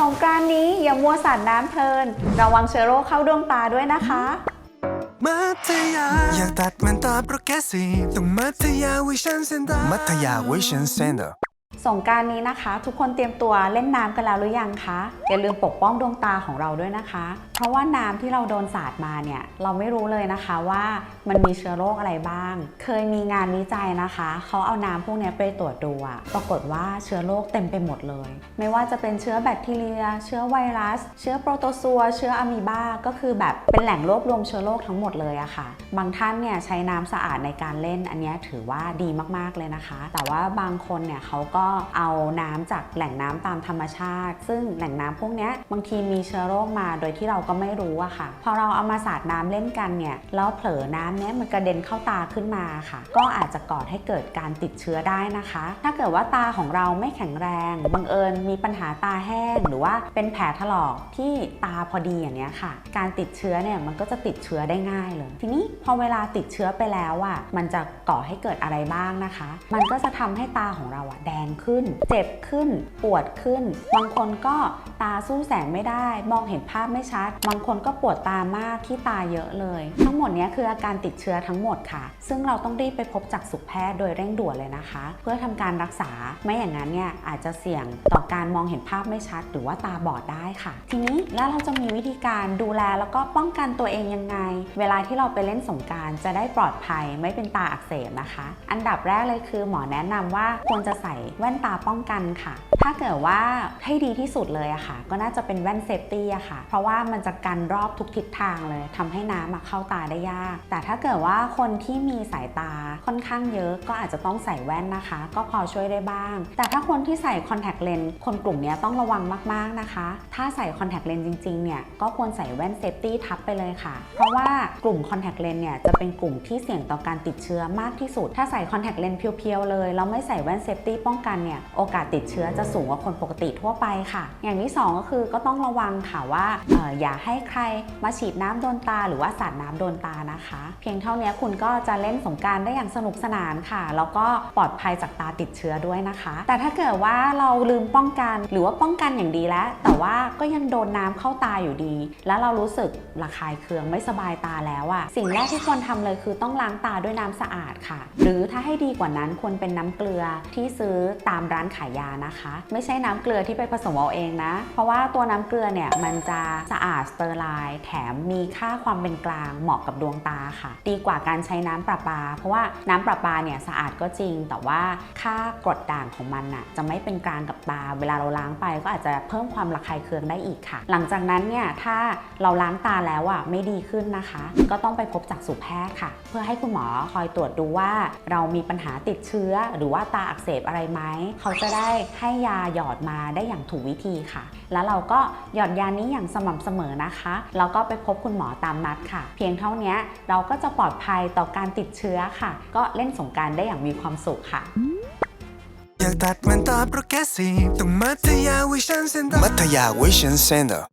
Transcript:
สงกรานนี้อย่ามัวสาดน้ำเพลิน ระวังเชื้อโรคเข้าดวงตาด้วยนะคะ มัธยาอยากตัดมันตาโปรแกรสซีฟต้องมัธยาวิชันเซ็นเตอร์มัธยาวิชันเซ็นเตอร์ สงการนี้นะคะ ทุกคนเตรียมตัวเล่นน้ำกันแล้วหรือยังคะอย่าลืมปกป้องดวงตาของเราด้วยนะคะ เพราะว่าน้ำที่เราโดนสาดมาเนี่ยเราไม่รู้เลยนะคะว่ามันมีเชื้อโรคอะไรบ้าง เคยมีงานวิจัยนะคะเขาเอาน้ำพวกนี้ไปตรวจดูอะปรากฏว่าเชื้อโรคเต็มไปหมดเลย ไม่ว่าจะเป็นเชื้อแบคทีเรีย เชื้อไวรัส เชื้อโปรโตซัว เชื้ออะมีบาก็คือแบบเป็นแหล่งรวบรวมเชื้อโรคทั้งหมดเลยอะค่ะ บางท่านเนี่ยใช้น้ำสะอาดในการเล่นอันนี้ถือว่าดีมากๆเลยนะคะ แต่ว่าบางคนเนี่ยเขาก็เอาน้ำจากแหล่งน้ำตามธรรมชาติ ซึ่งแหล่งน้ำพวกนี้บางทีมีเชื้อโรคมาโดยที่เราก็ไม่รู้อะค่ะ พอเราเอามาสาดน้ำเล่นกันเนี่ยแล้วเผลอน้ำเนี้ยมันกระเด็นเข้าตาขึ้นมาค่ะ ก็อาจจะก่อให้เกิดการติดเชื้อได้นะคะ ถ้าเกิดว่าตาของเราไม่แข็งแรงบังเอิญมีปัญหาตาแห้ง หรือว่าเป็นแผลถลอกที่ตาพอดีอย่างเนี้ยค่ะ การติดเชื้อเนี่ยมันก็จะติดเชื้อได้ง่ายเลย ทีนี้พอเวลาติดเชื้อไปแล้วอะมันจะก่อให้เกิดอะไรบ้างนะคะ มันก็จะทำให้ตาของเราอะแดงขึ้น เจ็บขึ้น ปวดขึ้น บางคนก็ตาสู้แสงไม่ได้ มองเห็นภาพไม่ชัด บางคนก็ปวดตามากที่ตาเยอะเลย ทั้งหมดนี้คืออาการติดเชื้อทั้งหมดค่ะ ซึ่งเราต้องรีบไปพบจักษุแพทย์โดยเร่งด่วนเลยนะคะ เพื่อทำการรักษา ไม่อย่างนั้นเนี่ยอาจจะเสี่ยงต่อการมองเห็นภาพไม่ชัด หรือว่าตาบอดได้ค่ะ ทีนี้แล้วเราจะมีวิธีการดูแลแล้วก็ป้องกันตัวเองยังไง เวลาที่เราไปเล่นสงการจะได้ปลอดภัยไม่เป็นตาอักเสบนะคะ อันดับแรกเลยคือหมอแนะนำว่าควรจะใส่แว่นว่นตาป้องกันค่ะ ถ้าเกิดว่าให้ดีที่สุดเลยอะค่ะ ก็น่าจะเป็นแว่นเซฟตี้อะค่ะ เพราะว่ามันจะกันรอบทุกทิศทางเลยทำให้น้ำเข้าตาได้ยาก แต่ถ้าเกิดว่าคนที่มีสายตาค่อนข้างเยอะ ก็อาจจะต้องใส่แว่นนะคะ ก็พอช่วยได้บ้าง แต่ถ้าคนที่ใส่คอนแทคเลนส์คนกลุ่มนี้ต้องระวังมากๆนะคะ ถ้าใส่คอนแทคเลนส์จริงๆเนี่ยก็ควรใส่แว่นเซฟตี้ทับไปเลยค่ะ เพราะว่ากลุ่มคอนแทคเลนส์เนี่ยจะเป็นกลุ่มที่เสี่ยงต่อการติดเชื้อมากที่สุด ถ้าใส่คอนแทคเลนส์เพียวๆเลยแล้วไม่ใส่แว่นเซฟตี้ป้องกันเนี่ยโอกาสติดเชื้อจะสูงกว่าคนปกติทั่วไปค่ะ อย่างที่สองก็คือก็ต้องระวังค่ะว่าอออย่าให้ใครมาฉีดน้ำโดนตา หรือว่าสาดน้ำโดนตานะคะ เพียงเท่านี้คุณก็จะเล่นสงการได้อย่างสนุกสนานค่ะ แล้วก็ปลอดภัยจากตาติดเชื้อด้วยนะคะ แต่ถ้าเกิดว่าเราลืมป้องกันหรือว่าป้องกันอย่างดีแล้ว แต่ว่าก็ยังโดนน้ำเข้าตาอยู่ดี แล้วเรารู้สึกระคายเคืองไม่สบายตาแล้วอะสิ่งแรกที่ควรทำเลยคือต้องล้างตาด้วยน้ำสะอาดค่ะ หรือถ้าให้ดีกว่านั้นควรเป็นน้ำเกลือที่ซื้อตามร้านขายยานะคะ ไม่ใช่น้ำเกลือที่ไปผสมเอาเองนะ เพราะว่าตัวน้ำเกลือเนี่ยมันจะสะอาดสเตอร์ไลน์แถมมีค่าความเป็นกลางเหมาะกับดวงตาค่ะ ดีกว่าการใช้น้ำประปา เพราะว่าน้ำประปาเนี่ยสะอาดก็จริง แต่ว่าค่ากรดด่างของมันน่ะจะไม่เป็นกลางกับตา เวลาเราล้างไปก็อาจจะเพิ่มความระคายเคืองได้อีกค่ะ หลังจากนั้นเนี่ยถ้าเราล้างตาแล้วอะไม่ดีขึ้นนะคะ ก็ต้องไปพบจักษุแพทย์ค่ะ เพื่อให้คุณหมอคอยตรวจดูว่า เรามีปัญหาติดเชื้อหรือว่าตาอักเสบอะไรไหมเขาจะได้ให้ยาหยอดมาได้อย่างถูกวิธีค่ะ แล้วเราก็หยอดยานี้อย่างสม่ำเสมอนะคะแล้วก็ไปพบคุณหมอตามนัดค่ะ เพียงเท่านี้เราก็จะปลอดภัยต่อการติดเชื้อค่ะ ก็เล่นสงกรารได้อย่างมีความสุขค่ะอยากตัดมันตาโปรแกรสซีฟต้องมัธยาวิชันเซ็นเตอร์มัธยาวิชันเซ็นเตอร์